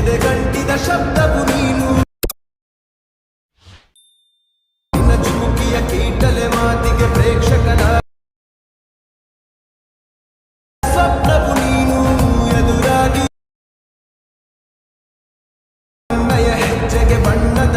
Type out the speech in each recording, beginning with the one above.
ಎದೆಗಂಟಿದ ಶಬ್ದವು ನೀನು ನಿನ್ನ ಚುಮುಕಿಯ ಕೀಟಲೆ ಮಾತಿಗೆ ಪ್ರೇಕ್ಷಕನ ಸ್ವಪ್ನವು ನೀನು ಎದುರಾಗಿ ನನ್ನಯ ಹೆಜ್ಜೆಗೆ ಬಣ್ಣದ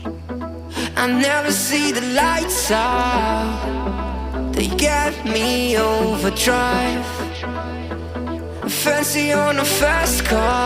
I never see the lights out. They get me overdrive. Fancy on a fast car.